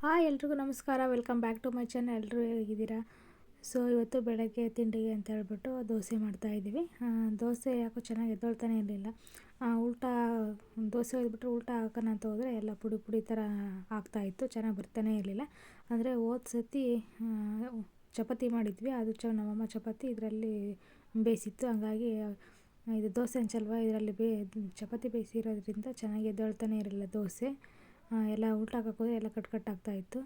Hi ಎಲ್ರಿಗೂ ನಮಸ್ಕಾರ. Welcome back to my channel ಎಲ್ಲರೂ ಹೇಗಿದ್ದೀರಾ? ಸೊ ಇವತ್ತು ಬೆಳಗ್ಗೆ ತಿಂಡಿಗೆ ಅಂತ ಹೇಳ್ಬಿಟ್ಟು ದೋಸೆ ಮಾಡ್ತಾಯಿದ್ದೀವಿ ದೋಸೆ ಯಾಕೋ ಚೆನ್ನಾಗಿ ಎದ್ದೊಳ್ತಾನೆ ಇರಲಿಲ್ಲ. ಉಲ್ಟಾ, ದೋಸೆ ಹೋಗ್ಬಿಟ್ರೆ ಉಲ್ಟಾ ಹಾಕೋಣ ಅಂತ ಹೋದರೆ ಎಲ್ಲ ಪುಡಿ ಪುಡಿ ಥರ ಆಗ್ತಾಯಿತ್ತು ಚೆನ್ನಾಗಿ ಬರ್ತಾನೆ ಇರಲಿಲ್ಲ. ಅಂದರೆ ಹೋದ ಸತಿ ಚಪಾತಿ ಮಾಡಿದ್ವಿ. ಅದು ಚ, ನಮ್ಮಮ್ಮ ಚಪಾತಿ ಇದರಲ್ಲಿ ಬೇಯಿಸಿತ್ತು. ಹಾಗಾಗಿ, ಇದು ದೋಸೆ ಅಂಚಲ್ವ? ಇದರಲ್ಲಿ ಬೇ, ಚಪಾತಿ ಬೇಯಿಸಿರೋದ್ರಿಂದ ಚೆನ್ನಾಗಿ ಎದ್ದೊಳ್ತಾನೆ ಇರಲಿಲ್ಲ ದೋಸೆ. ಎಲ್ಲ ಉಲ್ಟಾಕಕ್ಕೆ ಎಲ್ಲ ಕಟ್ ಕಟ್ ಆಗ್ತಾಯಿತ್ತು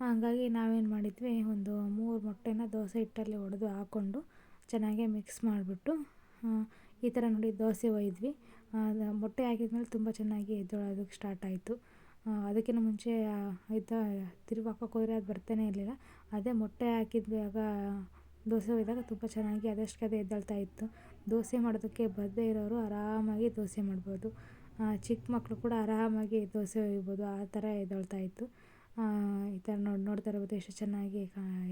ಹಂಗಾಗಿ ನಾವೇನು ಮಾಡಿದ್ವಿ, ಒಂದು ಮೂರು ಮೊಟ್ಟೆನ ದೋಸೆ ಹಿಟ್ಟಲ್ಲಿ ಒಡೆದು ಹಾಕ್ಕೊಂಡು ಚೆನ್ನಾಗೆ ಮಿಕ್ಸ್ ಮಾಡಿಬಿಟ್ಟು ಈ ಥರ ನೋಡಿ ದೋಸೆ ಒಯ್ದ್ವಿ. ಮೊಟ್ಟೆ ಹಾಕಿದ್ಮೇಲೆ ತುಂಬ ಚೆನ್ನಾಗಿ ಎದ್ದೋಳೋದಕ್ಕೆ ಸ್ಟಾರ್ಟ್ ಆಯಿತು. ಅದಕ್ಕಿಂತ ಮುಂಚೆ ಇದು ತಿರುವಿ ಹಾಕೋಕೆ ಹೋದರೆ ಅದು ಬರ್ತಾನೆ ಇರಲಿಲ್ಲ. ಅದೇ ಮೊಟ್ಟೆ ಹಾಕಿದಾಗ ದೋಸೆ ಒಯ್ದಾಗ ತುಂಬ ಚೆನ್ನಾಗಿ ಅದಷ್ಟಕ್ಕೆ ಅದೇ ಎದ್ದೇಳ್ತಾ ಇತ್ತು. ದೋಸೆ ಮಾಡೋದಕ್ಕೆ ಬರದೇ ಇರೋರು ಆರಾಮಾಗಿ ದೋಸೆ ಮಾಡ್ಬೋದು. ಚಿಕ್ಕ ಮಕ್ಕಳು ಕೂಡ ಆರಾಮಾಗಿ ದೋಸೆ ಒಯ್ಬೋದು, ಆ ಥರ ಎದ್ದೇಳ್ತಾ ಇತ್ತು. ಈ ಥರ ನೋಡಿ, ನೋಡ್ತಾ ಇರ್ಬೋದು, ಎಷ್ಟು ಚೆನ್ನಾಗಿ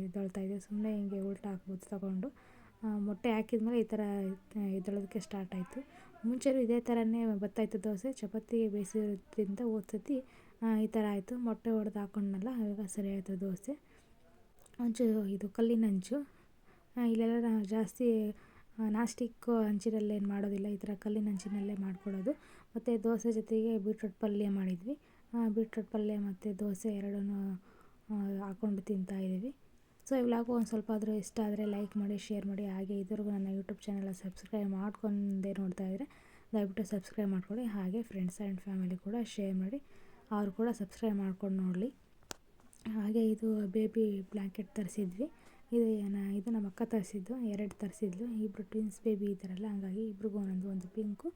ಎದ್ದೇಳ್ತಾ ಇದೆ. ಸುಮ್ಮನೆ ಹಿಂಗೆ ಉಲ್ಟಾ ಹಾಕ್ಬೋದು ತಗೊಂಡು. ಮೊಟ್ಟೆ ಹಾಕಿದ್ಮೇಲೆ ಈ ಥರ ಎದ್ದೇಳೋದಕ್ಕೆ ಸ್ಟಾರ್ಟ್ ಆಯಿತು. ಮುಂಚೆನೂ ಇದೇ ಥರನೇ ಬರ್ತಾಯಿತ್ತು ದೋಸೆ. ಚಪಾತಿ ಬೇಯಿಸಿರೋದ್ರಿಂದ ಹೋದ ಸತಿ ಈ ಥರ ಆಯಿತು. ಮೊಟ್ಟೆ ಒಡೆದು ಹಾಕೊಂಡ್ನಲ್ಲ ಇವಾಗ ಸರಿ ಆಯಿತು ದೋಸೆ. ಹಂಚು ಇದು ಕಲ್ಲಿನ ಹಂಚು ಇಲ್ಲೆಲ್ಲ ಜಾಸ್ತಿ ನಾನ್ ಸ್ಟಿಕ್ ಹಂಚಿನಲ್ಲಿ ಏನು ಮಾಡೋದಿಲ್ಲ, ಈ ಥರ ಕಲ್ಲಿನ ಹಂಚಿನಲ್ಲೇ ಮಾಡ್ಕೊಳ್ಳೋದು ಮತ್ತು ದೋಸೆ ಜೊತೆಗೆ ಬೀಟ್ರೋಟ್ ಪಲ್ಯ ಮಾಡಿದ್ವಿ. ಬೀಟ್ರೋಟ್ ಪಲ್ಯ ಮತ್ತು ದೋಸೆ ಎರಡನ್ನೂ ಹಾಕ್ಕೊಂಡು ತಿಂತಾಯಿದ್ದೀವಿ ಸೊ, ಈ ವ್ಲಾಗು ಒಂದು ಸ್ವಲ್ಪ ಆದರೂ ಇಷ್ಟ ಆದರೆ ಲೈಕ್ ಮಾಡಿ, ಶೇರ್ ಮಾಡಿ. ಹಾಗೆ ಇದುವರೆಗೂ ನನ್ನ ಯೂಟ್ಯೂಬ್ ಚಾನಲ್ ಸಬ್ಸ್ಕ್ರೈಬ್ ಮಾಡ್ಕೊಂಡೇ ನೋಡ್ತಾ ಇದ್ದರೆ ದಯವಿಟ್ಟು ಸಬ್ಸ್ಕ್ರೈಬ್ ಮಾಡ್ಕೊಳ್ಳಿ. ಹಾಗೆ ಫ್ರೆಂಡ್ಸ್ ಆ್ಯಂಡ್ ಫ್ಯಾಮಿಲಿ ಕೂಡ ಶೇರ್ ಮಾಡಿ, ಅವರು ಕೂಡ ಸಬ್ಸ್ಕ್ರೈಬ್ ಮಾಡ್ಕೊಂಡು ನೋಡಲಿ. ಹಾಗೆ ಇದು ಬೇಬಿ ಬ್ಲ್ಯಾಂಕೆಟ್ ತರಿಸಿದ್ವಿ. ಇದು ಏನ, ಇದು ನಮ್ಮ ಅಕ್ಕ ತರಿಸಿದ್ದು, ಎರಡು ತರಿಸಿದ್ಲು. ಇಬ್ಬರು ಟ್ವಿನ್ಸ್ ಬೇಬಿ ಇದ್ದಾರಲ್ಲ, ಹಾಗಾಗಿ ಇಬ್ರಿಗೂ ಒಂದೊಂದು, ಒಂದು ಪಿಂಕು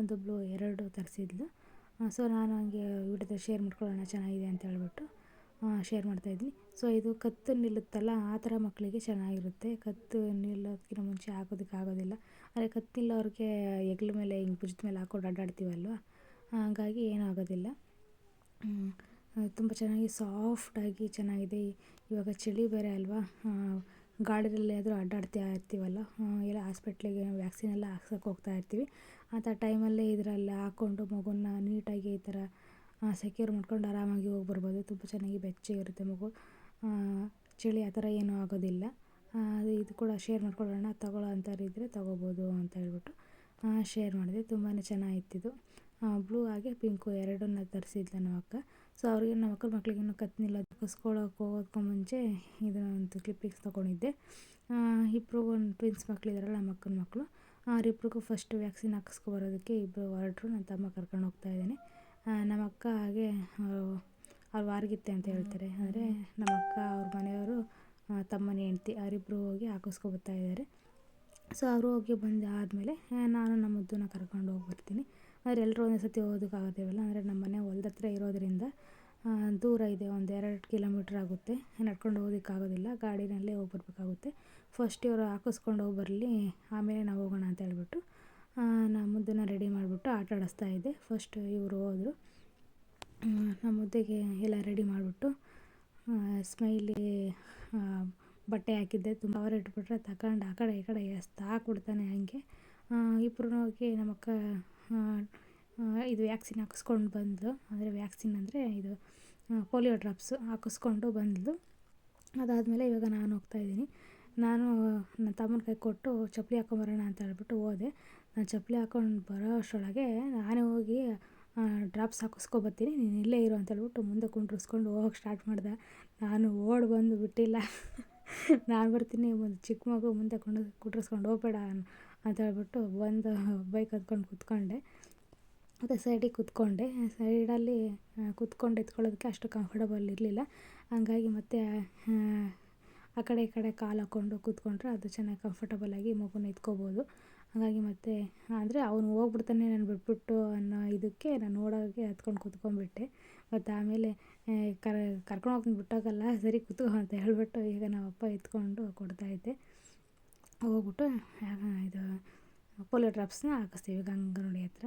ಒಂದು ಬ್ಲೂ ಎರಡು ತರಿಸಿದ್ಲು. ಸೊ ನಾನು ಹಂಗೆ ವಿಡಿಯೋದ ಶೇರ್ ಮಾಡ್ಕೊಳ್ಳೋಣ, ಚೆನ್ನಾಗಿದೆ ಅಂತ ಹೇಳ್ಬಿಟ್ಟು ಶೇರ್ ಮಾಡ್ತಾಯಿದ್ವಿ ಸೊ ಇದು ಕತ್ತು ನಿಲ್ಲುತ್ತಲ್ಲ, ಆ ಥರ ಮಕ್ಕಳಿಗೆ ಚೆನ್ನಾಗಿರುತ್ತೆ. ಕತ್ತು ನಿಲ್ಲೋದಕ್ಕಿಂತ ಮುಂಚೆ ಹಾಕೋದಕ್ಕೆ ಆಗೋದಿಲ್ಲ. ಆದರೆ ಕತ್ತಿಲ್ಲವ್ರಿಗೆ ಹೆಗ್ಲ ಮೇಲೆ ಹಿಂಗೆ ಭುಜದ ಮೇಲೆ ಹಾಕ್ಕೊಂಡು ಅಡ್ಡಾಡ್ತೀವಲ್ವ? ಹಾಗಾಗಿ ಏನೂ ಆಗೋದಿಲ್ಲ. ತುಂಬ ಚೆನ್ನಾಗಿ ಸಾಫ್ಟಾಗಿ ಚೆನ್ನಾಗಿದೆ. ಇವಾಗ ಚಳಿ ಬೇರೆ ಅಲ್ವಾ? ಗಾಡಿಯಲ್ಲಿ ಆದರೂ ಅಡ್ಡಾಡ್ತಾ ಇರ್ತೀವಲ್ಲ? ಎಲ್ಲ ಹಾಸ್ಪಿಟ್ಲಿಗೆ ವ್ಯಾಕ್ಸಿನ್ ಎಲ್ಲ ಹಾಕ್ಸೋಕೆ ಹೋಗ್ತಾ ಇರ್ತೀವಿ. ಅಂಥ ಟೈಮಲ್ಲಿ ಇದರಲ್ಲಿ ಹಾಕ್ಕೊಂಡು ಮಗುನ ನೀಟಾಗಿ ಈ ಥರ ಸೆಕ್ಯೂರ್ ಮಾಡ್ಕೊಂಡು ಆರಾಮಾಗಿ ಹೋಗಿ ಬರ್ಬೋದು ತುಂಬ ಚೆನ್ನಾಗಿ ಬೆಚ್ಚಗಿರುತ್ತೆ ಮಗು. ಚಳಿ ಆ ಥರ ಏನೂ ಆಗೋದಿಲ್ಲ. ಇದು ಕೂಡ ಶೇರ್ ಮಾಡ್ಕೊಳ್ಳೋಣ. ತಗೊಳ್ಳೋ ಅಂಥವ್ರು ಇದ್ದರೆ ತಗೋಬೋದು ಅಂತ ಹೇಳ್ಬಿಟ್ಟು ಶೇರ್ ಮಾಡಿದೆ. ತುಂಬಾ ಇದು. ಬ್ಲೂ ಹಾಗೆ ಪಿಂಕು ಎರಡನ್ನ ತರಿಸಿದ್ಲು ನಮ್ಮ ಅಕ್ಕ. ಸೊ ಅವ್ರಿಗೆ ನಮ್ಮ ಅಕ್ಕನ ಮಕ್ಳಿಗೆ ಇನ್ನೂ ಕತ್ತಿನಿಲ್ಲ. ಕಸ್ಕೊಳ್ಳೋಕೆ ಹೋಗೋದಕ್ಕೂ ಮುಂಚೆ ಇದನ್ನೊಂದು ಕ್ಲಿಪ್ಪಿಂಗ್ಸ್ ತೊಗೊಂಡಿದ್ದೆ. ಇಬ್ಬರು ಒಂದು ಟ್ವಿನ್ಸ್ ಮಕ್ಕಳಿದಾರಲ್ಲ ನಮ್ಮ ಅಕ್ಕನ ಮಕ್ಕಳು ಅವರಿಬ್ರಿಗೂ ಫಸ್ಟ್ ವ್ಯಾಕ್ಸಿನ್ ಹಾಕಿಸ್ಕೊಬರೋದಕ್ಕೆ ಇಬ್ಬರು ಹೊರಟರು. ನನ್ನ ತಮ್ಮ ಕರ್ಕೊಂಡು ಹೋಗ್ತಾ ಇದ್ದೀನಿ. ನಮ್ಮ ಅಕ್ಕ ಹಾಗೆ ಅವ್ರು ವಾರಗಿತ್ತೆ ಅಂತ ಹೇಳ್ತಾರೆ. ಅಂದರೆ ನಮ್ಮ ಅಕ್ಕ, ಅವ್ರ ಮನೆಯವರು ತಮ್ಮನ ಹೆಂಡ್ತಿ ಅವರಿಬ್ಬರು ಹೋಗಿ ಹಾಕಿಸ್ಕೊಬರ್ತಾ ಇದ್ದಾರೆ. ಸೊ ಅವರು ಹೋಗಿ ಬಂದು ಆದಮೇಲೆ ನಾನು ನಮ್ಮ ಮುದ್ದನ್ನ ಕರ್ಕೊಂಡು ಹೋಗಿ ಬರ್ತೀನಿ ಆದರೆ ಎಲ್ಲರೂ ಒಂದೇ ಸತಿ ಹೋಗೋದಕ್ಕಾಗೋದಿಲ್ಲ ಅಂದರೆ ನಮ್ಮ ಮನೆ ಹೊಲ್ದ ಹತ್ರ ಇರೋದರಿಂದ ದೂರ ಇದೆ, ಒಂದು ಎರಡು ಕಿಲೋಮೀಟ್ರ್ ಆಗುತ್ತೆ. ನಡ್ಕೊಂಡು ಹೋಗೋದಕ್ಕಾಗೋದಿಲ್ಲ ಗಾಡಿನಲ್ಲೇ ಹೋಗಿ ಬರಬೇಕಾಗುತ್ತೆ ಫಸ್ಟ್ ಇವರು ಹಾಕಿಸ್ಕೊಂಡು ಹೋಗಿ ಬರಲಿ ಆಮೇಲೆ ನಾವು ಹೋಗೋಣ ಅಂತ ಹೇಳ್ಬಿಟ್ಟು ನಮ್ಮ ಮುದ್ದನ್ನ ರೆಡಿ ಮಾಡಿಬಿಟ್ಟು ಆಟ ಆಡಿಸ್ತಾ ಇದ್ದೆ ಫಸ್ಟ್ ಇವರು ಹೋದರು. ನಮ್ಮ ಮುದ್ದೆಗೆ ಎಲ್ಲ ರೆಡಿ ಮಾಡಿಬಿಟ್ಟು ಸ್ಮೈಲಿ ಬಟ್ಟೆ ಹಾಕಿದ್ದೆ. ತುಂಬ ಅವರ್ ಇಟ್ಬಿಟ್ರೆ ತಗೊಂಡು ಆ ಕಡೆ ಈ ಕಡೆ ಎಸ್ದು ಹಾಕ್ಬಿಡ್ತಾನೆ ಹಂಗೆ. ಇಬ್ಬರೂ ಹೋಗಿ ನಮ್ಮ ಅಕ್ಕ ಇದು ವ್ಯಾಕ್ಸಿನ್ ಹಾಕಿಸ್ಕೊಂಡು ಬಂದಳು ಅಂದರೆ ವ್ಯಾಕ್ಸಿನ್ ಅಂದರೆ ಇದು ಪೋಲಿಯೋ ಡ್ರಾಪ್ಸ್ ಹಾಕಿಸ್ಕೊಂಡು ಬಂದಳು ಅದಾದಮೇಲೆ ಇವಾಗ ನಾನು ಹೋಗ್ತಾಯಿದ್ದೀನಿ ನಾನು ನನ್ನ ತಮ್ಮನ ಕೈ ಕೊಟ್ಟು ಚಪ್ಪಲಿ ಹಾಕೊಂಬರೋಣ ಅಂತ ಹೇಳ್ಬಿಟ್ಟು ಹೋದೆ. ನಾನು ಚಪ್ಪಲಿ ಹಾಕೊಂಡು ಬರೋ ಅಷ್ಟರೊಳಗೆ ನಾನೇ ಹೋಗಿ ಡ್ರಾಪ್ಸ್ ಹಾಕಿಸ್ಕೊಬತ್ತೀನಿ ನೀನು ಇಲ್ಲೇ ಇರು ಅಂತ ಹೇಳ್ಬಿಟ್ಟು ಮುಂದೆ ಕುಂಡ್ರಿಸ್ಕೊಂಡು ಹೋಗೋಕೆ ಸ್ಟಾರ್ಟ್ ಮಾಡಿದೆ. ನಾನು ಓಡಿ ಬಂದು ಬಿಟ್ಟಿಲ್ಲ. ನಾನು ಬರ್ತೀನಿ. ಒಂದು ಚಿಕ್ಕ ಮಗು ಮುಂದೆ ಕುಂಡ್ ಕುಂಡ್ರಿಸ್ಕೊಂಡು ಹೋಗಬೇಡ. ಅಂತ ಹೇಳ್ಬಿಟ್ಟು ಒಂದು ಬೈಕ್ ಹತ್ಕೊಂಡು ಕೂತ್ಕೊಂಡೆ. ಮತ್ತು ಸೈಡಿಗೆ ಕೂತ್ಕೊಂಡೆ. ಸೈಡಲ್ಲಿ ಕೂತ್ಕೊಂಡು ಎತ್ಕೊಳ್ಳೋದಕ್ಕೆ ಅಷ್ಟು ಕಂಫರ್ಟಬಲ್ ಇರಲಿಲ್ಲ. ಹಂಗಾಗಿ ಮತ್ತೆ, ಆ ಕಡೆ ಈ ಕಡೆ ಕಾಲು ಹಾಕ್ಕೊಂಡು ಕೂತ್ಕೊಂಡ್ರೆ ಅದು ಚೆನ್ನಾಗಿ ಕಂಫರ್ಟಬಲ್ ಆಗಿ ಮಗುನ ಎತ್ಕೋಬೋದು. ಹಾಗಾಗಿ ಮತ್ತೆ, ಅಂದರೆ ಅವನು ಹೋಗ್ಬಿಡ್ತಾನೆ ನಾನು ಬಿಟ್ಬಿಟ್ಟು ಅನ್ನೋ ಇದಕ್ಕೆ ನಾನು ನೋಡೋಕ್ಕೆ ಹತ್ಕೊಂಡು ಕೂತ್ಕೊಂಡ್ಬಿಟ್ಟೆ. ಮತ್ತು ಆಮೇಲೆ ಕರ್, ಕರ್ಕೊಂಡು ಹೋಗ್ತೀನಿ ಬಿಟ್ಟೋಗಲ್ಲ, ಸರಿ ಕೂತ್ಕೋ ಅಂತ ಹೇಳಿಬಿಟ್ಟು ಈಗ ನಮ್ಮ ಅಪ್ಪ ಎತ್ಕೊಂಡು ಕೊಡ್ತಾಯಿದ್ದೆ ಹೋಗ್ಬಿಟ್ಟು ಇದು ಪೋಲಿಯೋ ಡ್ರಾಪ್ಸ್ನ ಹಾಕಿಸ್ತೀವಿ ಗಂಗನೋಡಿ ಹತ್ರ.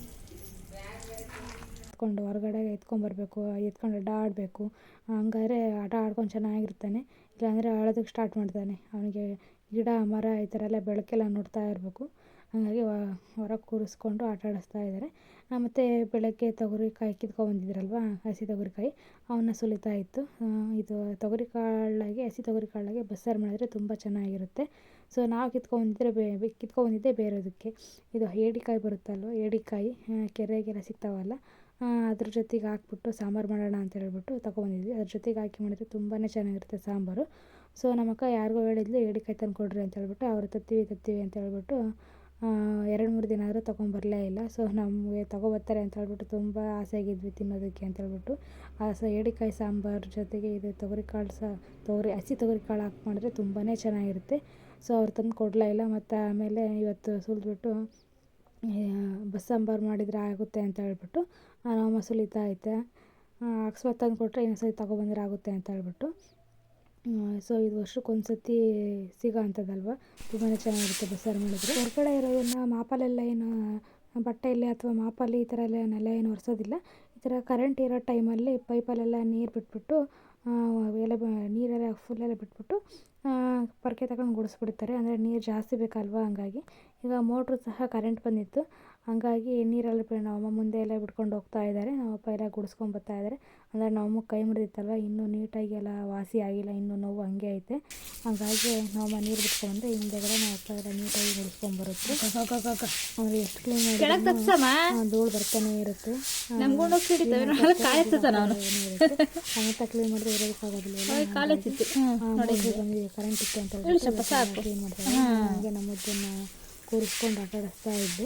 ಎತ್ಕೊಂಡು ಹೊರಗಡೆ ಎತ್ಕೊಂಬರ್ಬೇಕು ಎತ್ಕೊಂಡು ಅಡ್ಡ ಆಡಬೇಕು. ಹಂಗಾದ್ರೆ ಆಟ ಆಡ್ಕೊಂಡು ಚೆನ್ನಾಗಿರ್ತಾನೆ. ಇಲ್ಲಾಂದರೆ ಅಳೋದಕ್ಕೆ ಸ್ಟಾರ್ಟ್ ಮಾಡ್ತಾನೆ. ಅವನಿಗೆ ಗಿಡ, ಮರ ಈ ಥರ ಎಲ್ಲ ಬೆಳಕೆಲ್ಲ ನೋಡ್ತಾ ಇರಬೇಕು. ಹಾಗಾಗಿ ಹೊರಗೆ ಕೂರಿಸ್ಕೊಂಡು ಆಟ ಆಡಿಸ್ತಾ ಇದ್ದಾರೆ ಮತ್ತು ಬೆಳಗ್ಗೆ ತೊಗರಿಕಾಯಿ ಕಿತ್ಕೊಂಬಂದಿದ್ರಲ್ವ ಹಸಿ ತೊಗರಿಕಾಯಿ, ಅವನ್ನ ಸುಲಿತಾ ಇತ್ತು. ಇದು ತೊಗರಿ ಕಾಳಾಗಿ ಹಸಿ ತೊಗರಿ ಕಾಳಾಗಿ ಬಸ್ಸಾರು ಮಾಡಿದ್ರೆ ತುಂಬ ಚೆನ್ನಾಗಿರುತ್ತೆ. ಸೊ, ನಾವು ಕಿತ್ಕೊಂಬಂದಿದ್ರೆ ಬೇ ಕಿತ್ಕೊಂಬಂದಿದ್ದೆ ಬೇರೆದಕ್ಕೆ ಇದು ಏಡಿಕಾಯಿ ಬರುತ್ತಲ್ವ ಏಡಿಕಾಯಿ ಕೆರೆಗೆಲ್ಲ ಸಿಗ್ತಾವಲ್ಲ ಅದ್ರ ಜೊತೆಗೆ ಹಾಕ್ಬಿಟ್ಟು ಸಾಂಬಾರು ಮಾಡೋಣ ಅಂತ ಹೇಳ್ಬಿಟ್ಟು ತೊಗೊಬಂದಿದ್ವಿ ಅದ್ರ ಜೊತೆಗೆ ಹಾಕಿ ಮಾಡಿದ್ರೆ ತುಂಬಾ ಚೆನ್ನಾಗಿರುತ್ತೆ ಸಾಂಬಾರು. ಸೊ, ನಮ್ಮಕ್ಕ ಯಾರಿಗೋ ಹೇಳಿದ್ಲು ಏಡಿಕಾಯಿ ತಂದು ಅಂತ ಹೇಳ್ಬಿಟ್ಟು ಅವ್ರು ತತ್ತೀವಿ ತತ್ತೀವಿ ಅಂತ ಹೇಳ್ಬಿಟ್ಟು ಎರಡು, ಮೂರು ದಿನ ಆದರೂ ತೊಗೊಂಬರಲೇ ಇಲ್ಲ. ಸೊ, ನಮಗೆ ತೊಗೊಬರ್ತಾರೆ ಅಂತ ಹೇಳ್ಬಿಟ್ಟು ತುಂಬ ಆಸೆಯಾಗಿದ್ವಿ ತಿನ್ನೋದಕ್ಕೆ ಅಂತ ಹೇಳ್ಬಿಟ್ಟು. ಆ, ಸ ಏಡಿಕಾಯಿ ಸಾಂಬಾರು ಜೊತೆಗೆ ಇದು ತೊಗರಿಕಾಳು ಸಹ ತೊಗರಿ, ಹಸಿ ತೊಗರಿಕಾಳು ಹಾಕಿ ಮಾಡಿದ್ರೆ ತುಂಬಾ ಚೆನ್ನಾಗಿರುತ್ತೆ. ಸೊ, ಅವ್ರು ತಂದು ಕೊಡಲೇ ಇಲ್ಲ. ಮತ್ತು ಆಮೇಲೆ ಇವತ್ತು ಸುಲಿದ್ಬಿಟ್ಟು ಬಸ್ಸಾಂಬಾರು ಮಾಡಿದರೆ ಆಗುತ್ತೆ ಅಂತ ಹೇಳ್ಬಿಟ್ಟು ನಮ್ಮ ಸುಲಿತಾ ಐತೆ ಅಕಸ್ಮಾತ್ ತಂದು ಕೊಟ್ಟರೆ ಇನ್ನೊಂದ್ಸತಿ ತೊಗೊಬಂದ್ರೆ ಆಗುತ್ತೆ ಅಂತ ಹೇಳ್ಬಿಟ್ಟು. ಸೊ ಇದು ವರ್ಷಕ್ಕೊಂದು ಸರ್ತಿ ಸಿಗೋ ಅಂಥದ್ದಲ್ವ? ತುಂಬಾ ಚೆನ್ನಾಗಿರುತ್ತೆ ಬಸ್ಸಾರು ಮಾಡಿದರೆ. ಹೊರಗಡೆ ಇರೋದನ್ನು ಮಾಪಲೆಲ್ಲ ಏನು ಬಟ್ಟೆಯಲ್ಲಿ ಅಥವಾ ಮಾಪಲ್ಲಿ ಈ ಥರ ಎಲ್ಲ ನೆಲ ಏನು ಒರೆಸೋದಿಲ್ಲ. ಈ ಥರ ಕರೆಂಟ್ ಇರೋ ಟೈಮಲ್ಲಿ ಪೈಪಲ್ಲೆಲ್ಲ ನೀರು ಬಿಟ್ಬಿಟ್ಟು ಎಲ್ಲ ನೀರೆಲ್ಲ ಫುಲ್ಲೆಲ್ಲ ಬಿಟ್ಬಿಟ್ಟು ಪೊರ್ಕೆ ತಗೊಂಡು ಗುಡಿಸ್ಬಿಡ್ತಾರೆ. ಅಂದರೆ ನೀರು ಜಾಸ್ತಿ ಬೇಕಲ್ವ ಹಂಗಾಗಿ. ಈಗ ಮೋಟ್ರು ಸಹ ಕರೆಂಟ್ ಬಂದಿತ್ತು. ಹಂಗಾಗಿ ನೀರಲ್ಲಿ ಬಿಡೋಣ ನಮ್ಮಮ್ಮ ಮುಂದೆ ಎಲ್ಲ ಬಿಟ್ಕೊಂಡು ಹೋಗ್ತಾ ಇದ್ದಾರೆ. ನಮ್ಮಪ್ಪ ಎಲ್ಲ ಗುಡಿಸ್ಕೊಂಡು ಬರ್ತಾ ಇದ್ದಾರೆ. ಅಂದರೆ ನಮ್ಮಮ್ಮ ಕೈ ಮುರಿದಿತ್ತಲ್ವ? ಇನ್ನೂ ನೀಟಾಗಿ ಎಲ್ಲ ವಾಸಿ ಆಗಿಲ್ಲ. ಇನ್ನೂ ನೋವು ಹಂಗೆ ಐತೆ. ಹಾಗಾಗಿ ನಮ್ಮಮ್ಮ ನೀರು ಬಿಟ್ಕೊಂಡ್ರೆ ಹಿಂದೆಗಡೆ ನಮ್ಮ ಅಪ್ಪ ಎಲ್ಲ ನೀಟಾಗಿ ಗುಡಿಸ್ಕೊಂಡು ಬರುತ್ತೆ. ಅವ್ರು ಎಷ್ಟು ಕ್ಲೀನ್ ಮಾಡಿ ಧೂಳು ಬರ್ತಾನೆ ಇರುತ್ತೆ. ಸಮೇತ ಕ್ಲೀನ್ ಮಾಡಿದ್ರೆ ಇರೋದಕ್ಕಾಗೋದಿಲ್ಲ ಬಂದಿದೆ ಕರೆಂಟ್ ಇತ್ತು. ಅಂತ. ಕ್ಲೀನ್ ಮಾಡ್ತಾರೆ. ಹಾಗೆ ನಮ್ಮದನ್ನ ಕೂರಿಸ್ಕೊಂಡು ಆಟ ಆಡಿಸ್ತಾ ಇದ್ದೆ.